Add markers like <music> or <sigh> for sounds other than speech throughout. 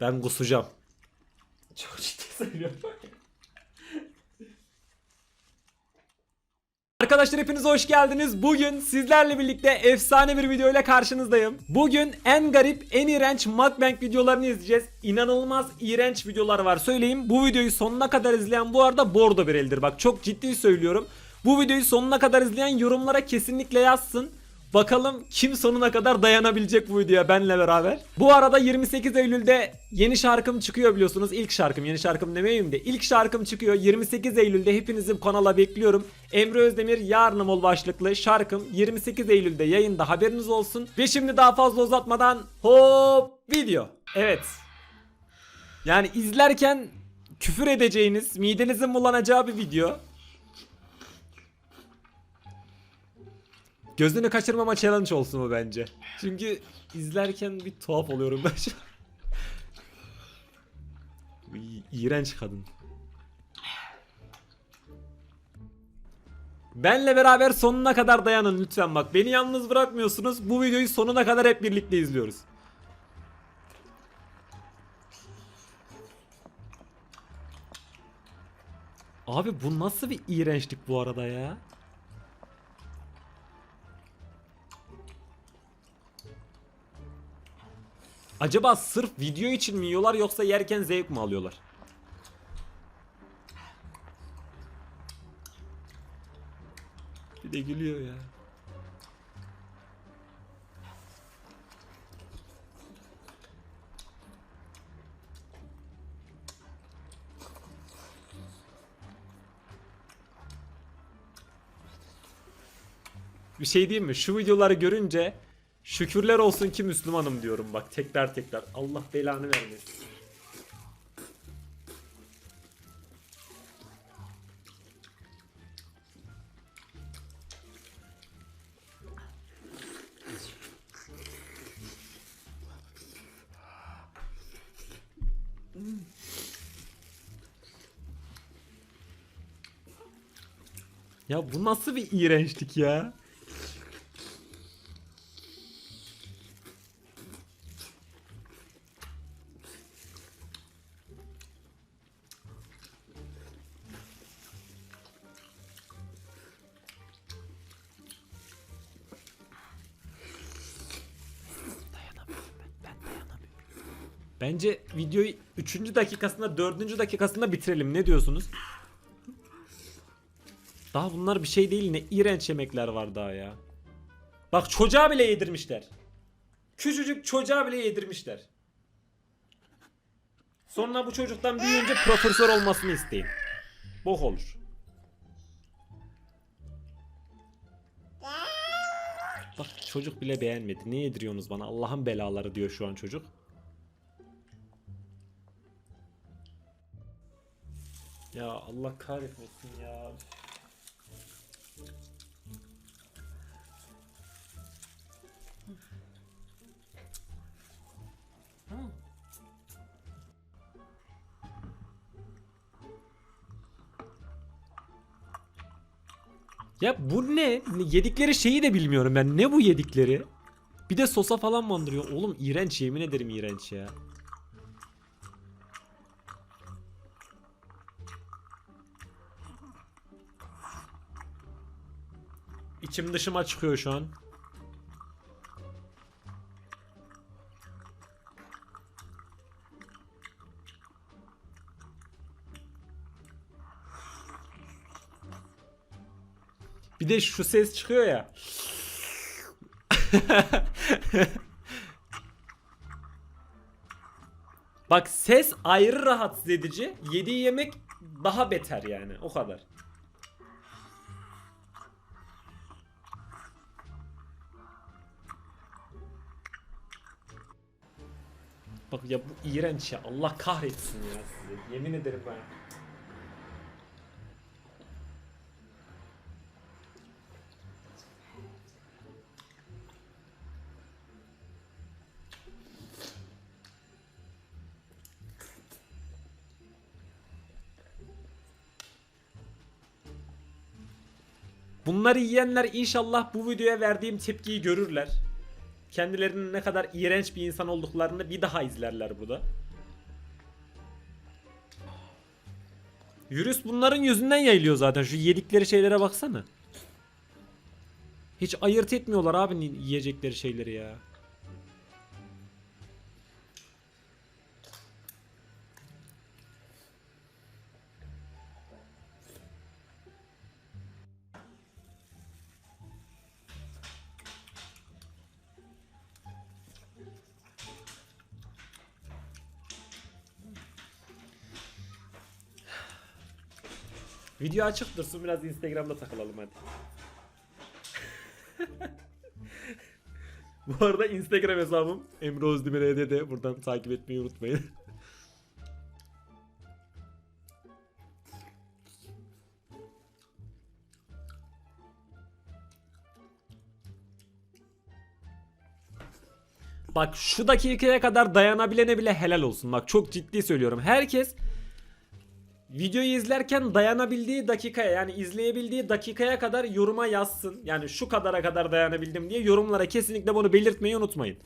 Ben kusacağım. Çok ciddi söylüyorum. Arkadaşlar hepiniz hoş geldiniz. Bugün sizlerle birlikte efsane bir video ile karşınızdayım. Bugün en garip, en iğrenç mukbang videolarını izleyeceğiz. İnanılmaz iğrenç videolar var söyleyeyim. Bu videoyu sonuna kadar izleyen bu arada bordo bir eldir. Bak çok ciddi söylüyorum. Bu videoyu sonuna kadar izleyen yorumlara kesinlikle yazsın. Bakalım kim sonuna kadar dayanabilecek bu videoya benle beraber. Bu arada 28 Eylül'de yeni şarkım çıkıyor biliyorsunuz. İlk şarkım yeni şarkım demeyeyim de ilk şarkım çıkıyor. 28 Eylül'de hepinizi kanala bekliyorum. Emre Özdemir yarınım ol başlıklı şarkım 28 Eylül'de yayında haberiniz olsun. Ve şimdi daha fazla uzatmadan hop video. Evet. Yani izlerken küfür edeceğiniz, midenizin bulanacağı bir video. Gözünü kaçırmama challenge olsun mu bence? Çünkü izlerken bir tuhaf oluyorum ben şu İğrenç kadın. Benle beraber sonuna kadar dayanın lütfen bak. Beni yalnız bırakmıyorsunuz. Bu videoyu sonuna kadar hep birlikte izliyoruz. Abi bu nasıl bir iğrençlik bu arada ya? Acaba sırf video için mi yiyorlar yoksa yerken zevk mi alıyorlar? Bir de gülüyor ya. Bir şey diyeyim mi? Şu videoları görünce şükürler olsun ki Müslümanım diyorum bak tekrar tekrar. Allah belanı vermesin. Ya bu nasıl bir iğrençlik ya? Bence videoyu 3. dakikasında 4. dakikasında bitirelim. Ne diyorsunuz? Daha bunlar bir şey değil ne iğrenç yemekler var daha ya. Bak çocuğa bile yedirmişler. Küçücük çocuğa bile yedirmişler. Sonra bu çocuktan büyüyünce profesör olmasını isteyin. Bok olur. Bak çocuk bile beğenmedi. Ne yediriyorsunuz bana? Allah'ın belaları diyor şu an çocuk. Ya Allah kahretmesin ya. Ya bu ne? Yedikleri şeyi de bilmiyorum ben. Ne bu yedikleri? Bir de sosa falan bandırıyor. Oğlum iğrenç yemin ederim iğrenç ya. İçim dışıma çıkıyor şu an. Bir de şu ses çıkıyor ya. <laughs> Bak ses ayrı rahatsız edici. Yediği yemek daha beter yani. O kadar. Bak ya bu iğrenç ya. Allah kahretsin ya sizi. Yemin ederim ben. Bunları yiyenler inşallah bu videoya verdiğim tepkiyi görürler kendilerinin ne kadar iğrenç bir insan olduklarını bir daha izlerler burada. Virüs bunların yüzünden yayılıyor zaten. Şu yedikleri şeylere baksana. Hiç ayırt etmiyorlar abi yiyecekleri şeyleri ya. Video açık dursun biraz Instagram'da takılalım hadi. Bu arada Instagram hesabım Emre Özdemir ED'de buradan takip etmeyi unutmayın. Bak şu dakikaya kadar dayanabilene bile helal olsun. Bak çok ciddi söylüyorum. Herkes videoyu izlerken dayanabildiği dakikaya yani izleyebildiği dakikaya kadar yoruma yazsın. Yani şu kadara kadar dayanabildim diye yorumlara kesinlikle bunu belirtmeyi unutmayın.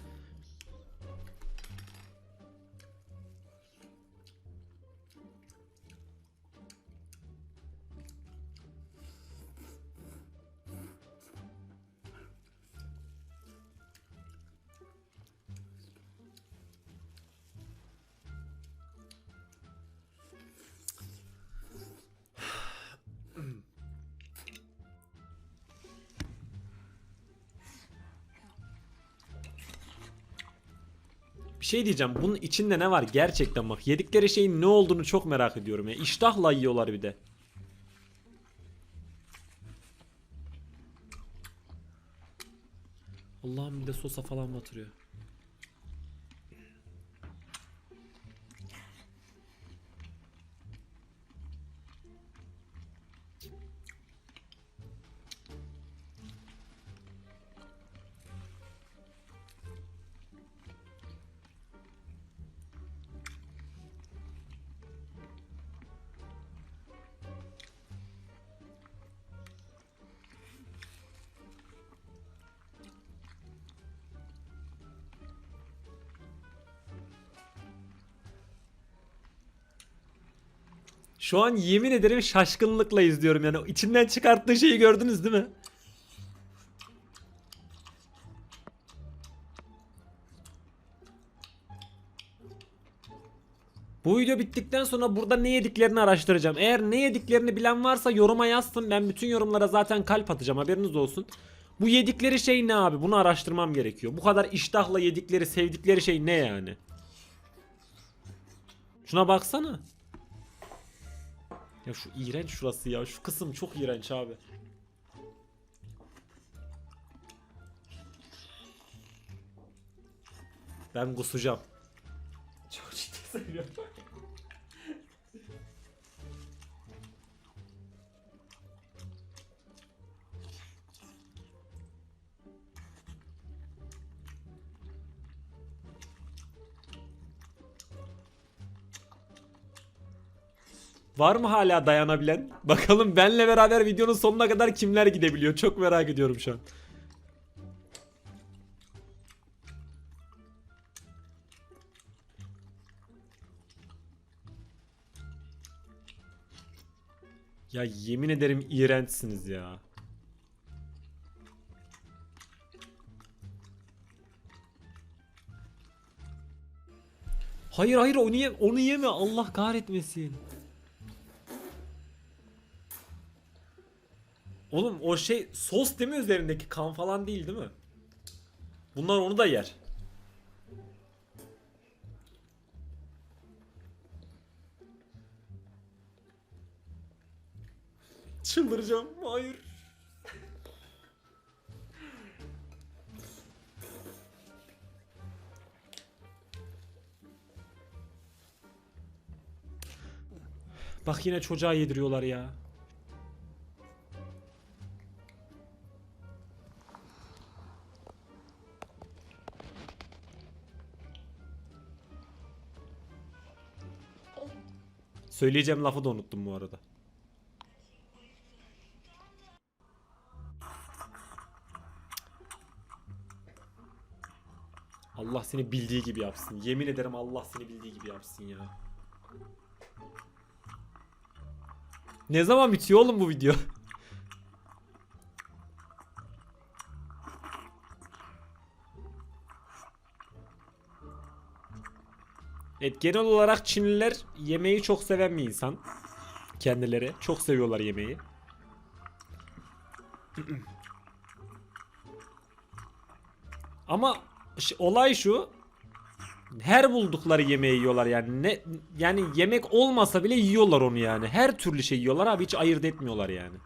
Bir şey diyeceğim. Bunun içinde ne var gerçekten bak. Yedikleri şeyin ne olduğunu çok merak ediyorum ya. İştahla yiyorlar bir de. Allah'ım bir de sosa falan batırıyor. Şu an yemin ederim şaşkınlıkla izliyorum yani. içinden çıkarttığı şeyi gördünüz değil mi? Bu video bittikten sonra burada ne yediklerini araştıracağım. Eğer ne yediklerini bilen varsa yoruma yazsın. Ben bütün yorumlara zaten kalp atacağım haberiniz olsun. Bu yedikleri şey ne abi? Bunu araştırmam gerekiyor. Bu kadar iştahla yedikleri, sevdikleri şey ne yani? Şuna baksana. Ya şu iğrenç şurası ya. Şu kısım çok iğrenç abi. Ben kusacağım. Çok ciddi söylüyorum. Var mı hala dayanabilen? <laughs> Bakalım benle beraber videonun sonuna kadar kimler gidebiliyor? Çok merak ediyorum şu an. Ya yemin ederim iğrençsiniz ya. Hayır hayır onu, ye onu yeme Allah kahretmesin. Oğlum o şey sos değil mi üzerindeki kan falan değil değil mi? Bunlar onu da yer. Çıldıracağım. Hayır. Bak yine çocuğa yediriyorlar ya. Söyleyeceğim lafı da unuttum bu arada. Allah seni bildiği gibi yapsın. Yemin ederim Allah seni bildiği gibi yapsın ya. Ne zaman bitiyor oğlum bu video? Evet genel olarak Çinliler yemeği çok seven bir insan. Kendileri çok seviyorlar yemeği. <clears throat> Ama olay şu. Her buldukları yemeği yiyorlar yani. Ne yani yemek olmasa bile yiyorlar onu yani. Her türlü şey yiyorlar abi hiç ayırt etmiyorlar yani.